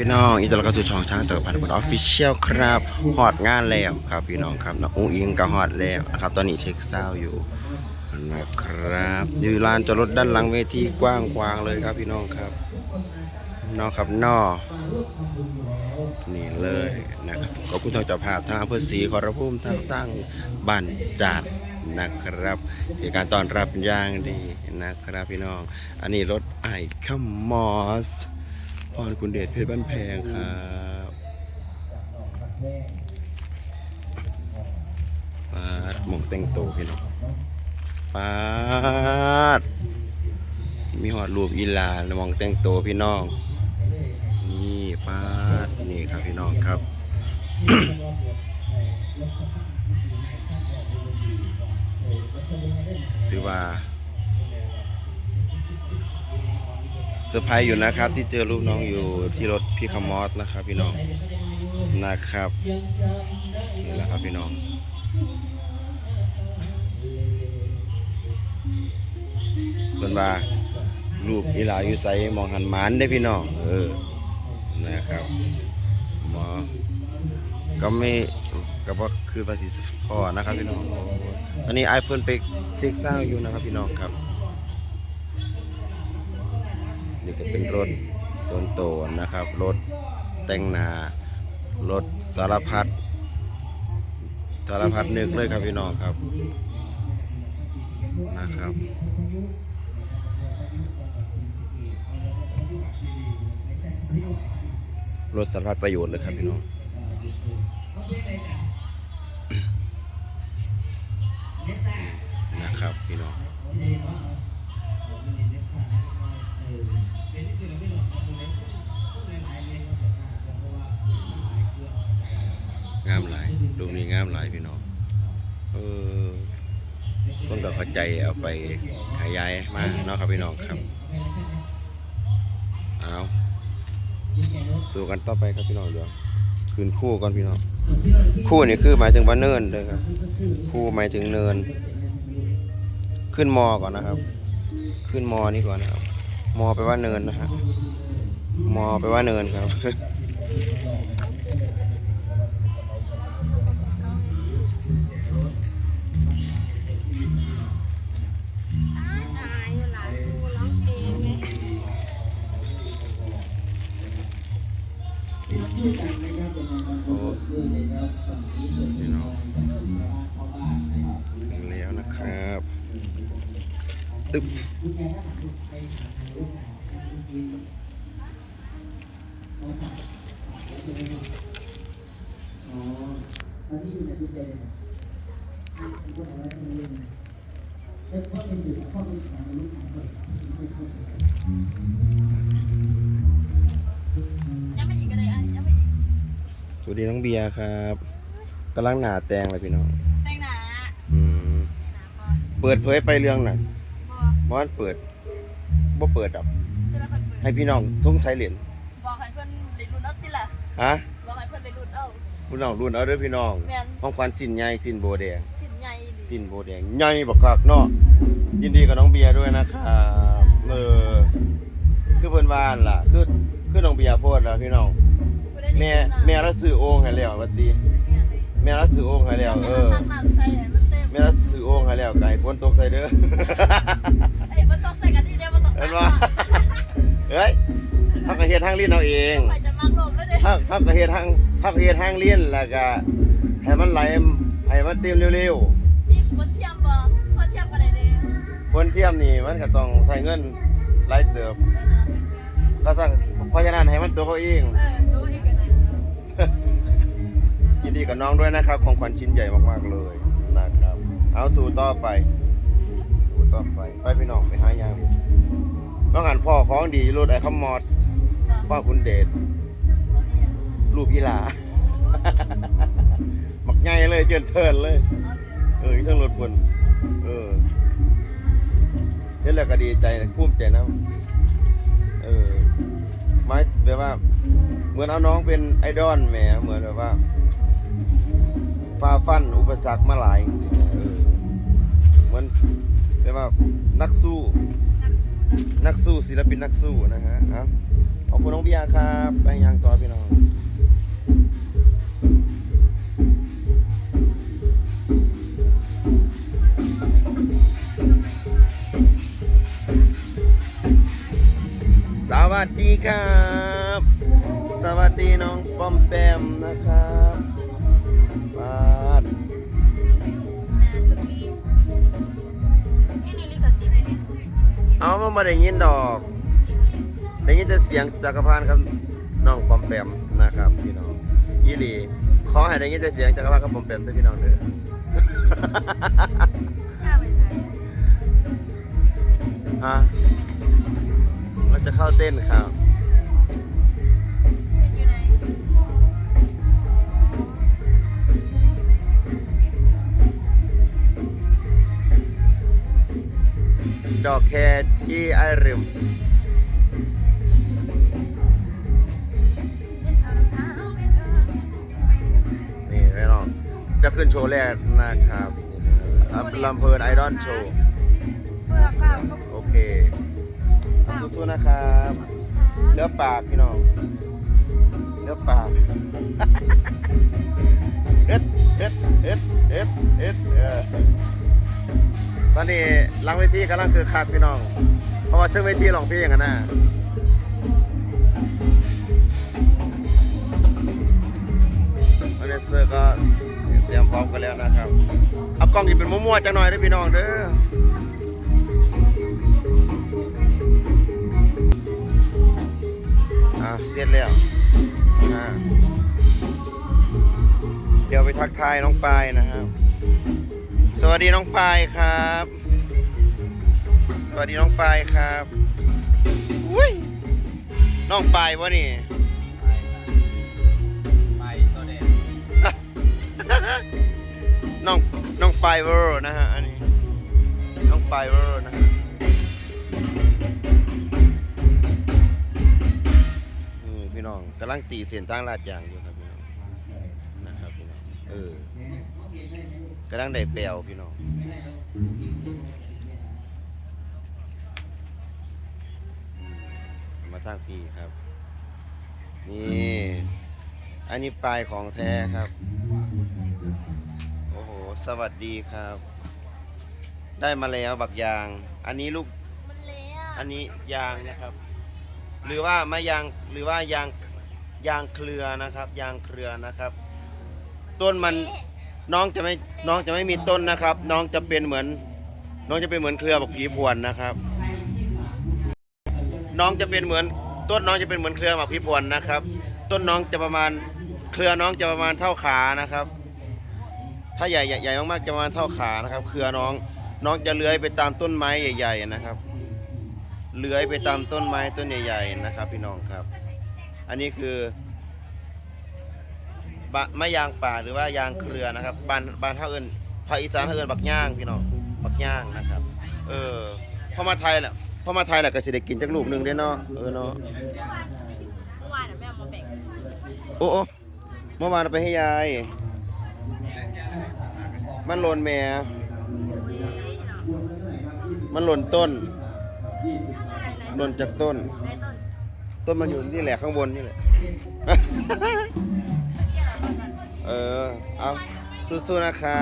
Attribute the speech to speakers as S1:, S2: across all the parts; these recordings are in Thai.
S1: พี่น้องอีตอนเราก็สู่ช่องช้างเติบพันธุ์ออฟฟิเชียลครับฮอดงานแล้วครับพี่น้องครับน้องอุ้งอิงก็ฮอดแล้วนะครับ ตอนนี้เช็คเศร้าอยู่นะครับอยู่ลานจอดรถด้านหลังเวทีกว้างขวางเลยครับพี่น้องครับน้องครับนอนี่เลยนะครับขอบคุณทางเจ้าภาพทางอำเภอศรีขอรภูมิทางตั้งบ้านจากนะครับที่การต้อนรับอย่างดีนะครับพี่น้อง อันนี้รถไอคัมมอส พรคุณเดชเพชรบ้านแพงครับปาดหมกแต่งโตพี่น้องปาด มีหอดรูปอีลาหมองแต่งโตพี่น้อง นี่ปาด นี่ครับพี่น้องครับ ถือว่า เซอร์ไพรส์อยู่นะครับ ที่เจอลูกน้องอยู่ที่รถพี่คามอสนะครับ พี่น้องนะครับนี่แหละครับพี่น้องเพิ่นว่ารูปอีหลาอยู่ไสมองหันหมานได้พี่น้องเออนะครับหมอก็ไม่ก็บ่คือภาษีพ่อนะครับพี่น้องตอนนี้ไอเพิ่นไปเช็คสร้างอยู่นะครับพี่น้องครับ นี่ก็เป็นรถโซนโตวนะครับ รถแต่งหนารถสารพัดสารพัดนึกเลยครับพี่น้องครับนะครับรถสารพัดประโยชน์เลยครับพี่น้องนะครับพี่น้อง งามหลายรูปนี้งามหลายพี่น้องเออเพิ่นก็เข้าใจเอาไปขยายมาเนาะครับพี่น้องครับเอาสู้กันต่อไปครับพี่น้องเดี๋ยวคืนคู่ก่อนพี่น้องคู่นี่คือหมายถึงว่าเนินเลยครับ คู่หมายถึงเนิน ขึ้นมอก่อนนะครับ ขึ้นมอนี่ก่อนนะครับ มอไปว่าเนินนะฮะมอไปว่าเนินครับ ตึ๊บสวัสดีน้องเบียร์ครับกำลังหนาแตงเลยพี่น้อง
S2: แต่งหนา
S1: อืม
S2: หนาก่อน
S1: เปิดเผยไปเรื่องน่ะ
S2: บอ
S1: เพราะมันเปิดบ่เปิดดอก
S2: จะได้เพิ่นเปิด
S1: ให้พี่น้องทุ่งใช้เหรียญ
S2: บอกให้เพิ่นเรียนรุ่นเอาติล่ะ
S1: ฮะ
S2: บอกให้เพิ่นเรียนรุ่นเอา
S1: พี่น้องรุ่นเอาเด้อพี่น้อง
S2: แม่น
S1: ของขวัญสินใหญ่สินโบแดง
S2: สินใหญ่หรือ
S1: สินโบแดงใหญ่บักคักเนาะยินดีกับน้องเบียร์ด้วยนะครับเออคือเพิ่นว่าหั่นล่ะ คือคือน้องเบียร์โพดแล้วพี่น้องแม่แม่เราซื้อโอ่งให้แล้วบัดนี้แม่เราซื้อโอ่งให้แล้วเออ
S2: ตั้งน้ำใส่ให้มันเต็ ม
S1: แม่เราซื้อโอ่งให้แล้วไก่ฝนตกใส่เด้อ
S2: เอ้ยมันต้องใส่กันดีเดียวมันต้อง
S1: เห็นบ่เฮ้ยเฮาก็เฮ็ดทางเรียนเอาเอง
S2: ไปจะมักลมแล้วเด้
S1: เฮาเฮาก็เฮ็ดทางเฮาก็เฮ็ดทางเรียนแล้วก็ให้มันไหลให้มันเต็มเร็ว
S2: มีฝนเทียมบ่ฝนเทียมกันได้เด้
S1: ๆฝนเทียมนี่มันก็ต้องใช้เงินหลายเติบ
S2: เออนะ
S1: ก็ต้องเพราะฉะนั้นให้มันตัวเขาเอง
S2: เออดูอีกกันหน่อย
S1: ยินดีกับน้องด้วยนะครับของขวัญชิ้นใหญ่มากๆเลยนะครับ เอาสู่ต่อไป สู่ต่อไป ไปพี่น้องไปหายางต้องหันพ่อของดีรถไอคอมมอส
S2: บ่
S1: พ่อคุณเดช
S2: บ่มีอะ
S1: รูปอีหลามักใหญ่เลยเจินเทินเลย
S2: เอาเด้อ
S1: เออเครื่องรถพุ่นเออเห็นแล้วก็ดีใจนะภูมิใจนะเออไม้แบบว่า เหมือนเอาน้องเป็นไอดอลแหมเหมือนแบบว่าฝ่าฟันอุปสรรคมาหลายสิเว่านักสู้ นักสู้ศิลปินนักสู้นะฮะขอบคุณน้องเบียร์ครับ ไปยังต่อพี่น้องสวัสดีครับ สวัสดีน้องป้อมแปมนะครับ
S2: เอา
S1: มามาได้ยินดอก ได้ยินแต่เสียงจักรพันธ์ครับน้องปอมแปมนะครับ พี่น้องยี่หลีขอให้ได้ยินแต่เสียงจักรพันธ์กับปอมแปมด้วยพี่น้องเด้อ
S2: ข้าไปใส่
S1: ฮะเราจะเข้าเต้นครับ ดอกแคที่ไอริม
S2: เล่นทางเท้าไม่เคย
S1: นี่พี่น้องจะขึ้นโชว์แรกนะครับลำเพลินไอดอลโชว์
S2: เฟื่อฟ้าว
S1: โอเคสู้ๆนะครับเลือปากพี่น้องเลือปากเอ็ดเอ็ดเอ็ดเอ็ดเอ็ดเออตอนนี้ หลังเวทีกำลังคือคักพี่น้อง เพราะว่าเชิงเวทีรองเพลงกันนะอเนเซอร์ก็เตรียมพร้อมกันแล้วนะครับ เอากล้องที่เป็นมั่วๆจังหน่อยได้พี่น้องเด้ออะเสร็จแล้วอ่าเดี๋ยวไปทักทายน้องปายนะครับ สวัสดีน้องปายครับ วัสดีน้องปายครับอุ้ยน้องปายวะนี่
S3: ไปตัวเด็ด
S1: น้องน้องปายเวอร์นะฮะอันนี้น้องปายเวอร์นะฮะอืมพี่น้องกำลังตีเสียนตั้งลาดยางอยู่ครับพี่น้องนะครับพี่น้องเออกำลังได้แปลวพี่น้อง ทางพี่ครับ นี่ อันนี้ปลายของแท้ครับ โอ้โห สวัสดีครับ ได้มาแล้วบักยาง อันนี้ลูก
S2: มันเละ
S1: อันนี้ยางนะครับ หรือว่าไม่ยาง หรือว่ายาง ยางเครือนะครับ ยางเครือนะครับ ต้นมัน น้องจะไม่ น้องจะไม่มีต้นนะครับ น้องจะเป็นเหมือน น้องจะเป็นเหมือนเครือบักผีพวนนะครับ น้องจะเป็นเหมือนต้นน้องจะเป็นเหมือนเครือบักผีพวนนะครับ ต้นน้องจะประมาณเครือน้องจะประมาณเท่าขานะครับ ถ้าใหญ่ใหญ่มากๆจะประมาณเท่าขานะครับ เครือน้องน้องจะเลื้อยไปตามต้นไม้ใหญ่ ๆ นะครับ เลื้อยไปตามต้นไม้ต้นใหญ่ ๆ นะครับ พี่น้องครับ อันนี้คือบะไม้ยางป่าหรือว่ายางเครือนะครับบานบานเท่าเอินภาคอีสานเท่าเอินบักย่างพี่น้องบักย่างนะครับ เออพอมาไทยแหละ พอมาไทยแหละก็จะได้กินจักลูกหนึ่งได้เนาะเออเนาะ
S2: เมื่อวานน่ะแม่เอามาแบ่ง
S1: โอ้โอ้เมื่อวานเอาไปให้ยาย มันหล่นแม่
S2: เว้ยเนาะ
S1: มันหล่นต้น
S2: ไหนไหน
S1: หล่นจากต้น
S2: ไหนต้น
S1: ต้นมันอยู่นี่แหละข้างบนนี่แหละ
S2: แก้วเราต้นกัน
S1: เออ เอาสู้ๆนะคะ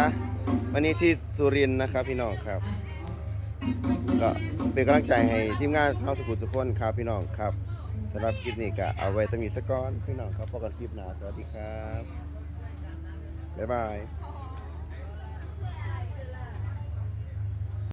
S1: วันนี้ที่สุรินทร์นะครับพี่น้องครับ ก็เป็นกำลังใจให้ทีมงานเฮาสกุลสุขคนครับพี่น้องครับสำหรับคลิปนี้ก็เอาไว้สมีสก้อนพี่น้องครับพบกันคลิปหน้าสวัสดีครับบ๊ายบาย